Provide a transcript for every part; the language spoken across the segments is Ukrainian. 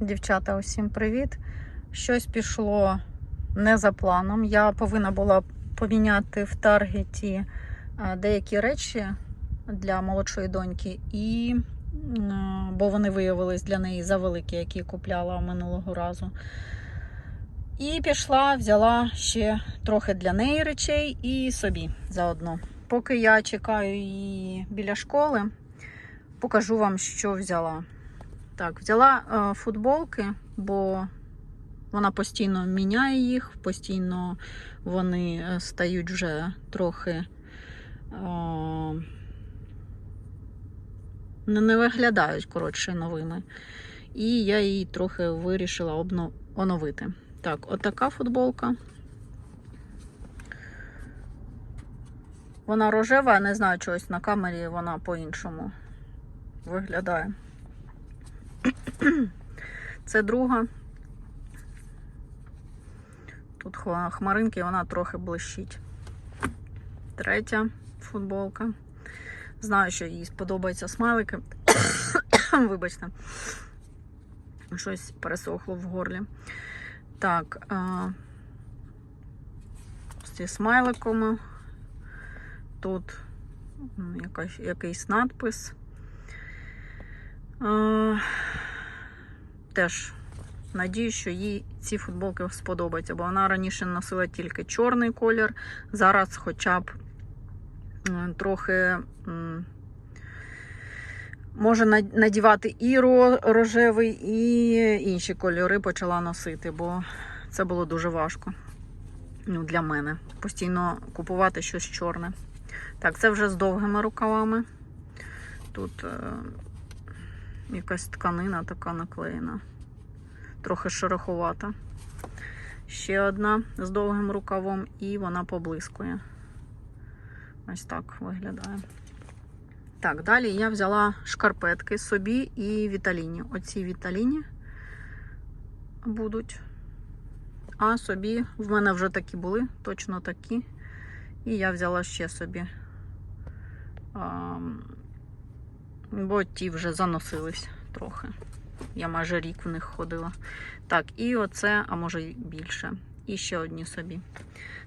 Дівчата, усім привіт. Щось пішло не за планом. Я повинна була поміняти в таргеті е, деякі речі для молодшої доньки, і, бо вони виявились для неї завеликі, які купляла минулого разу. І пішла, взяла ще трохи для неї речей і собі заодно. Поки я чекаю її біля школи, покажу вам, що взяла. Так, взяла е, футболки, бо вона постійно міняє їх, постійно вони е, стають вже трохи е, не, виглядають коротше новими. І я її трохи вирішила обно, оновити. Так, отака футболка. Вона рожева, я не знаю чогось на камері вона по-іншому виглядає. Це друга. Тут хмаринки, вона трохи блищить. Третя футболка. Знаю, що їй сподобаються смайлики. Вибачте. Щось пересохло в горлі. Так. А... З ці смайликами. Тут якийсь надпис. Е, Теж надію, що їй ці футболки сподобаються, бо вона раніше носила тільки чорний колір. Зараз хоча б трохи може надівати і рожевий, і інші кольори почала носити, бо це було дуже важко ну, для мене. Постійно купувати щось чорне. Так, це вже з довгими рукавами. Тут е, якась тканина така наклеєна. Трохи шероховата. Ще одна з довгим рукавом, і вона поблискує. Ось так виглядає. Так, далі я взяла шкарпетки собі і Віталіні. Оці Віталіні будуть. А собі в мене вже такі були, точно такі. І я взяла ще собі. Бо ті вже заносились трохи. Я майже рік в них ходила. Так, і оце, а може й більше. І ще одні собі.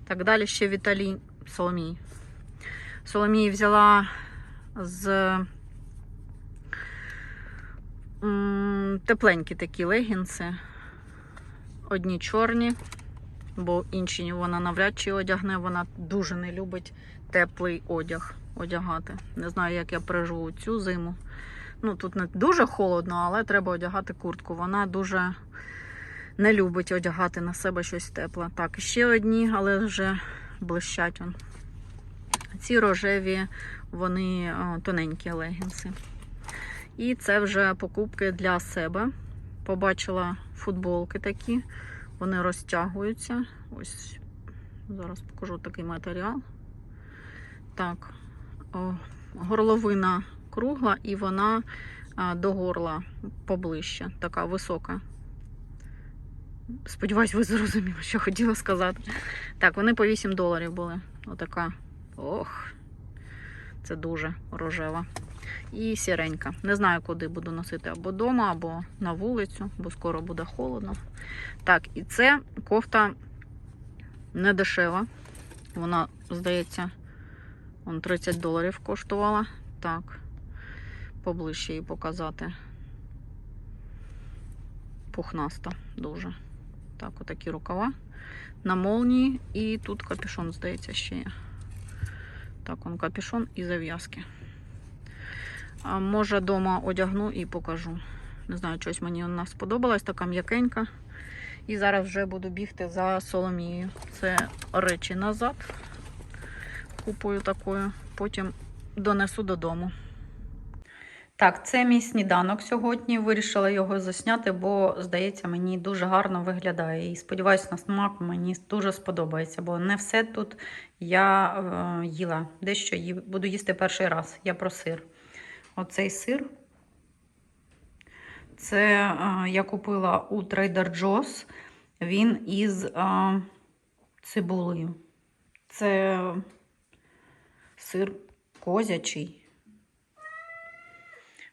Так, далі ще Віталій Соломій. Соломії взяла з тепленькі такі легінси. Одні чорні, бо інші вона навряд чи одягне. Вона дуже не любить теплий одяг одягати. Не знаю, як я переживу цю зиму. Ну, тут не дуже холодно, але треба одягати куртку. Вона дуже не любить одягати на себе щось тепле. Так, ще одні, але вже блищать. Вон. Ці рожеві, вони тоненькі легінси. І це вже покупки для себе. Побачила футболки такі, вони розтягуються. Ось зараз покажу такий матеріал. Так, горловина кругла і вона до горла поближче, така висока. Сподіваюсь, ви зрозуміли, що хотіла сказати. Так, вони по 8 доларів були. Отака. Ох, це дуже рожева. І сіренька. Не знаю, куди буду носити або вдома, або на вулицю, бо скоро буде холодно. Так, і це кофта не дешева. Вона, здається, он 30 доларів коштувала. Так, поближче її показати. Пухнаста дуже. Так, отакі рукава на молнії. І тут капюшон, здається, ще є. Так, он капюшон і зав'язки. А може, вдома одягну і покажу. Не знаю, щось мені вона сподобалась, така м'якенька. І зараз вже буду бігти за Соломією. Це речі назад. Купую такою, потім донесу додому. Так, це мій сніданок сьогодні. Вирішила його засняти, бо, здається, мені дуже гарно виглядає. І сподіваюся, на смак мені дуже сподобається, бо не все тут я е, їла. Дещо ї- буду їсти перший раз. Я про сир. Оцей сир. Це е, я купила у Trader Joe's. Він із е, цибулею. Це сир козячий.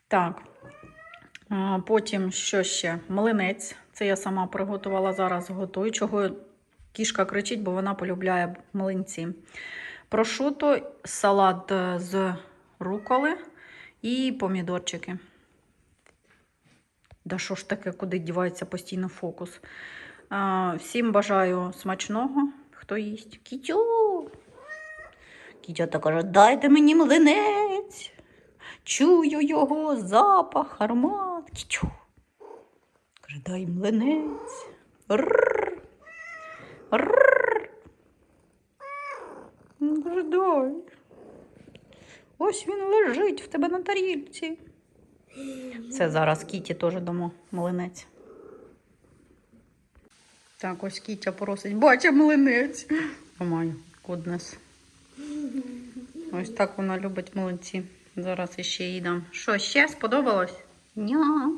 Так, Потім що ще? Млинець. Це я сама приготувала зараз готую. Чого кішка кричить, бо вона полюбляє млинці. Прошуто, салат е, з руколи і помідорчики. Да що ж таке, куди дівається постійно фокус? Всім бажаю смачного. Хто їсть? Кітю! Кітята каже, дайте мені млинець. Чую його запах, аромат. Кітю. Каже, дай млинець. Рррр. Рррр. Ну, Каже, дай. Ось він лежить в тебе на тарілці. Це зараз Кіті теж дамо млинець. Так, ось Кітя просить. Бача млинець. О май, гуднес. Ось так вона любить млинці. Зараз іще їй дам. Що, ще сподобалось? Ня.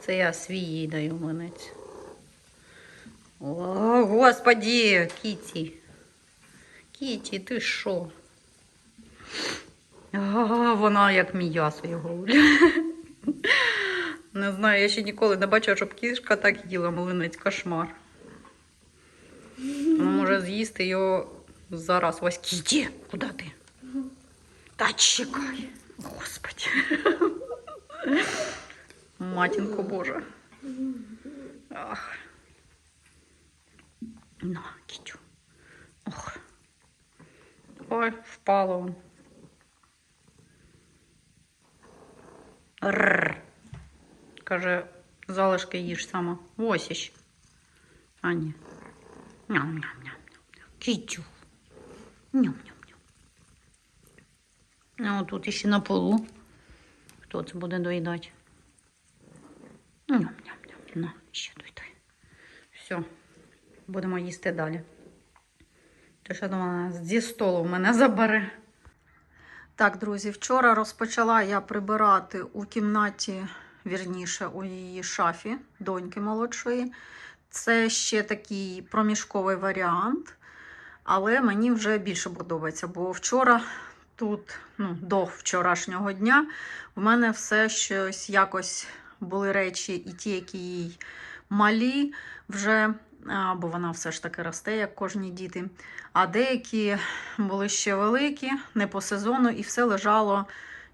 Це я свій їй даю млинець. О, господі, Кіті. Кіті, ти що? Вона як м'ясо його. Не знаю, я ще ніколи не бачила, щоб кішка так їла млинець. Кошмар. Вона може з'їсти його зараз. Ось Кіті, куди ти? Та чекай. Господи. Матінко Божа. Ах. На, кітю. Ох. Ой, впало. он. Рррр. Каже, залишки їж сама. Ось іще. А ні. Ням-ням-ням. Кітю. Ням-ням-ням. Ну, тут іще на полу. Хто це буде доїдати? На, ще доїдай. Все, будемо їсти далі. Ти що думала, зі столу мене забере. Так, друзі, вчора розпочала я прибирати у кімнаті, вірніше, у її шафі доньки молодшої. Це ще такий проміжковий варіант, але мені вже більше подобається, бо вчора тут, ну, до вчорашнього дня, в мене все щось якось були речі, і ті, які їй малі, вже, бо вона все ж таки росте, як кожні діти. А деякі були ще великі, не по сезону, і все лежало.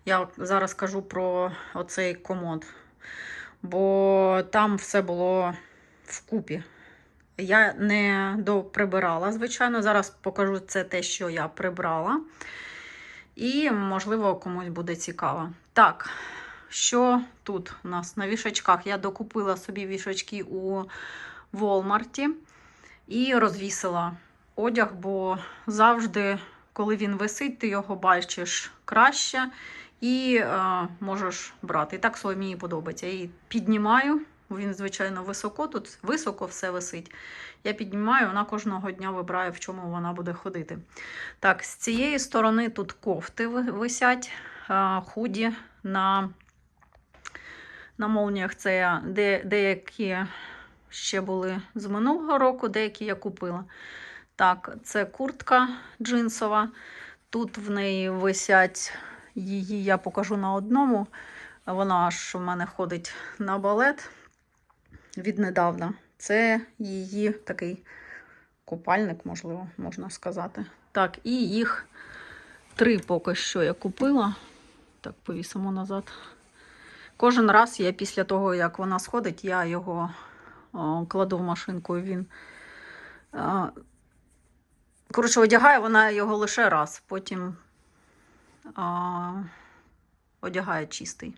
Я зараз кажу про оцей комод. Бо там все було вкупі. Я не доприбирала, звичайно. Зараз покажу це те, що я прибрала. І, можливо, комусь буде цікаво. Так, що тут у нас на вішачках? Я докупила собі вішачки у Волмарті і розвісила одяг, бо завжди, коли він висить, ти його бачиш краще і е, можеш брати. І так мені подобається. Я її піднімаю. Він, звичайно, високо, тут високо все висить. Я піднімаю, вона кожного дня вибирає, в чому вона буде ходити. Так, з цієї сторони тут кофти висять, худі на, на молніях. Це де, деякі ще були з минулого року, деякі я купила. Так, це куртка джинсова. Тут в неї висять її, я покажу на одному. Вона аж у мене ходить на балет віднедавна. Це її такий купальник, можливо, можна сказати. Так, і їх три поки що я купила. Так, повісимо назад. Кожен раз я після того, як вона сходить, я його о, кладу в машинку він. а, Коротше, одягає вона його лише раз, потім а, одягає чистий.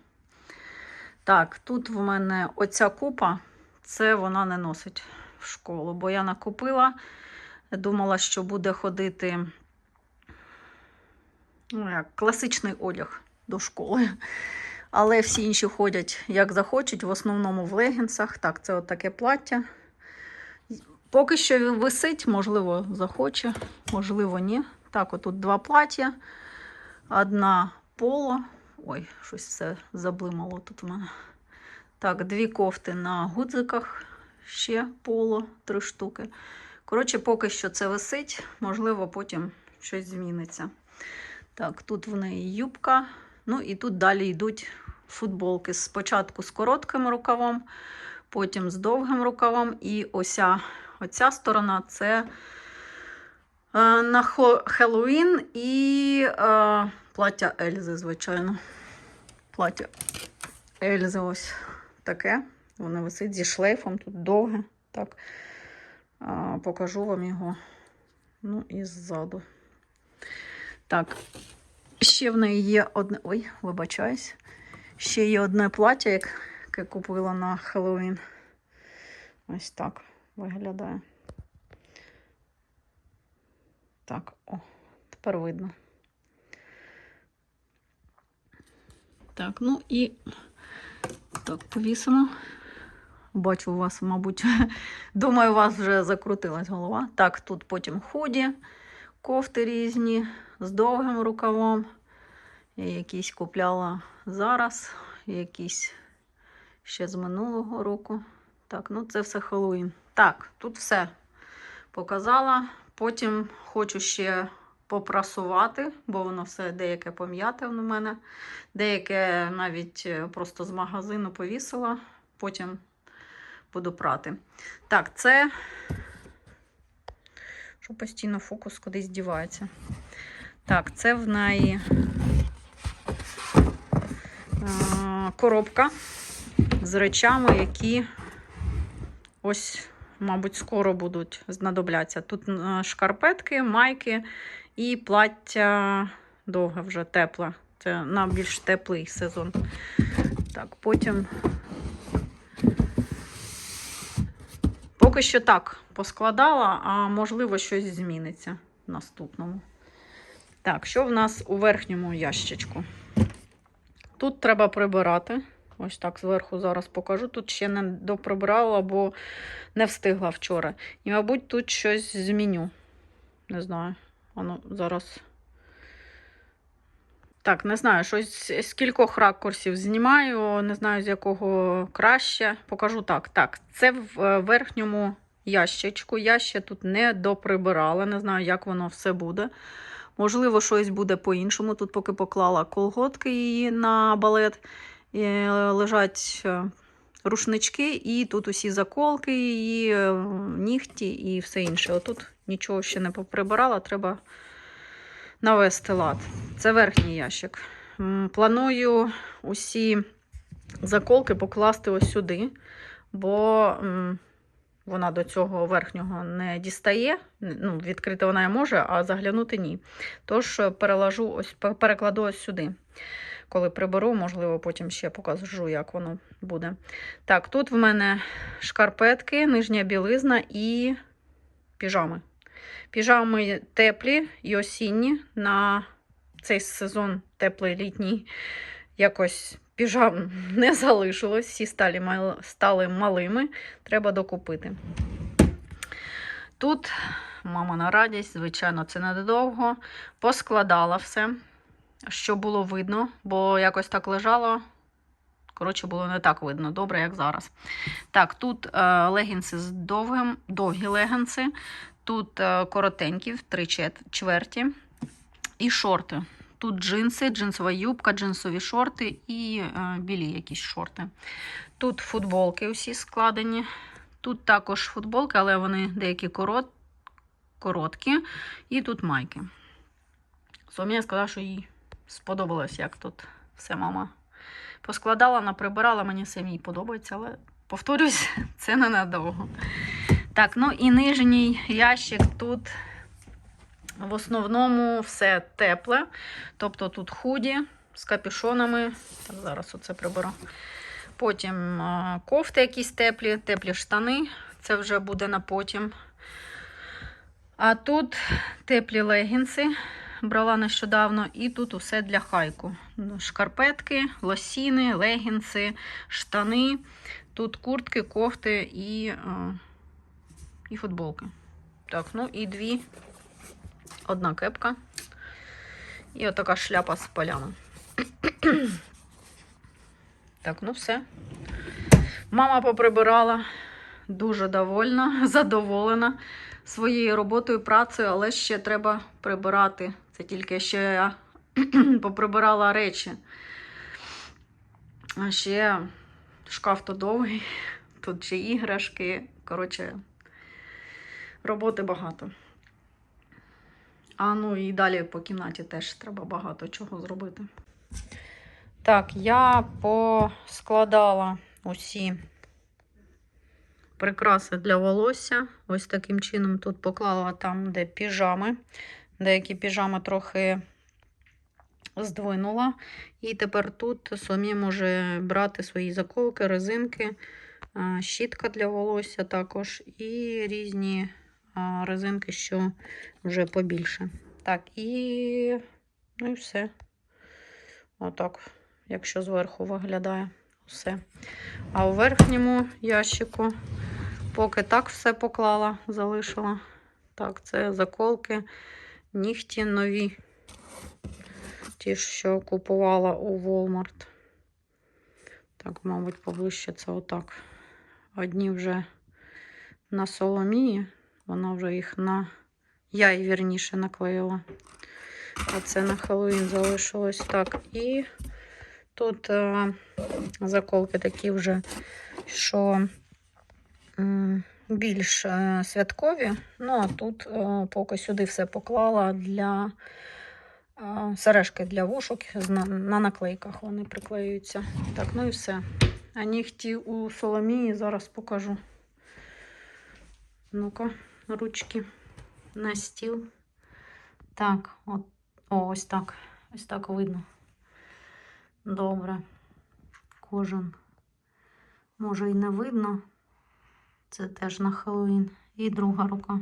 Так, тут в мене оця купа, це вона не носить в школу, бо я накупила, думала, що буде ходити ну, як, класичний одяг до школи. Але всі інші ходять як захочуть, в основному в легінсах. Так, це от таке плаття. Поки що висить, можливо, захоче, можливо, ні. Так, отут два плаття, одна поло. Ой, щось все заблимало тут у мене. Так, дві кофти на гудзиках, ще поло, три штуки. Коротше, поки що це висить, можливо, потім щось зміниться. Так, тут в неї юбка. Ну і тут далі йдуть футболки спочатку з коротким рукавом, потім з довгим рукавом. І ося, оця сторона це е, на Хеллоуін і е, плаття Ельзи, звичайно. Плаття Ельзи ось таке. Воно висить зі шлейфом, тут довге. Так. А, покажу вам його. Ну і ззаду. Так. Ще в неї є одне. Ой, вибачаюсь. Ще є одне плаття, яке купила на Хеллоуін. Ось так виглядає. Так, о, тепер видно. Так, ну і так, повісимо. Бачу, у вас, мабуть, думаю, у вас вже закрутилась голова. Так, тут потім худі, кофти різні з довгим рукавом. Я якісь купляла зараз, якісь ще з минулого року. Так, ну це все Хеллоуін. Так, тут все показала. Потім хочу ще попрасувати, бо воно все деяке пом'яте в мене. Деяке навіть е, просто з магазину повісила. Потім буду прати. Так, це. Що постійно фокус кудись дівається. Так, це в неї коробка з речами, які ось, мабуть, скоро будуть знадоблятися. Тут е, шкарпетки, майки і плаття довге вже тепле. Це на більш теплий сезон. Так, потім. Поки що так поскладала, а можливо, щось зміниться в наступному. Так, що в нас у верхньому ящичку? Тут треба прибирати. Ось так зверху зараз покажу. Тут ще не доприбирала, бо не встигла вчора. І, мабуть, тут щось зміню. Не знаю. Воно зараз. Так, не знаю, щось з кількох ракурсів знімаю, не знаю, з якого краще. Покажу так. Так, це в е, верхньому ящичку. Я ще тут не доприбирала, не знаю, як воно все буде. Можливо, щось буде по-іншому. Тут поки поклала колготки її на балет. І лежать е, рушнички, і тут усі заколки, її, е, нігті і все інше. Отут нічого ще не поприбирала, треба навести лад. Це верхній ящик. Планую усі заколки покласти ось сюди, бо вона до цього верхнього не дістає. Ну, відкрити вона може, а заглянути ні. Тож е, переложу ось, перекладу ось сюди. Коли приберу, можливо, потім ще покажу, як воно буде. Так, тут в мене шкарпетки, нижня білизна і піжами. Піжами теплі і осінні. На цей сезон теплий літній якось піжам не залишилось, всі стали, стали малими, треба докупити. Тут мама на радість, звичайно, це недовго. Поскладала все, що було видно, бо якось так лежало. Коротше, було не так видно, добре, як зараз. Так, тут е, легінси з довгим, довгі легінси. Тут е, коротенькі, в три чверті. І шорти. Тут джинси, джинсова юбка, джинсові шорти і е, білі якісь шорти. Тут футболки усі складені. Тут також футболки, але вони деякі корот, короткі. І тут майки. Соломія сказала, що їй сподобалось, як тут все мама поскладала, наприбирала. Мені самій подобається, але повторюсь, це ненадовго. Так, ну і нижній ящик тут в основному все тепле. Тобто тут худі з капюшонами. Так, зараз оце приберу. Потім кофти якісь теплі, теплі штани. Це вже буде на потім. А тут теплі легінси. Брала нещодавно, і тут усе для хайку. Ну, Шкарпетки, лосіни, легінси, штани. Тут куртки, кофти і, і футболки. Так, ну і дві. Одна кепка. І отака шляпа з полями. Так, ну все. Мама поприбирала. Дуже довольна, задоволена своєю роботою, працею, але ще треба прибирати. Це тільки ще я поприбирала речі. А ще шкаф то довгий, тут ще іграшки. Коротше, роботи багато. А ну і далі по кімнаті теж треба багато чого зробити. Так, я поскладала усі прикраси для волосся. Ось таким чином тут поклала там, де піжами. Деякі піжами трохи здвинула. І тепер тут самі може брати свої заколки, резинки, щітка для волосся також, і різні резинки, що вже побільше. Так, і ну і все. Отак, якщо зверху виглядає все. А у верхньому ящику, поки так все поклала, залишила. Так, це заколки, нігті нові. Ті, що купувала у Walmart. Так, мабуть, поближче це отак. Одні вже на соломії, вона вже їх на. Я її вірніше наклеїла. А це на Хеллоуін залишилось так. І тут е, заколки такі вже, що більш е, святкові. Ну, а тут е, поки сюди все поклала для е, сережки для вушок на, на наклейках вони приклеюються. Так, ну і все. А нігті у Соломії зараз покажу. Ну-ка, ручки на стіл. Так, от, о, ось так. Ось так видно. Добре. Кожен. Може і не видно. Це теж на Хеллоуін. І друга рука.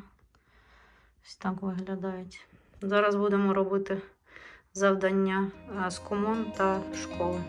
Ось так виглядають. Зараз будемо робити завдання е, з комун та школи.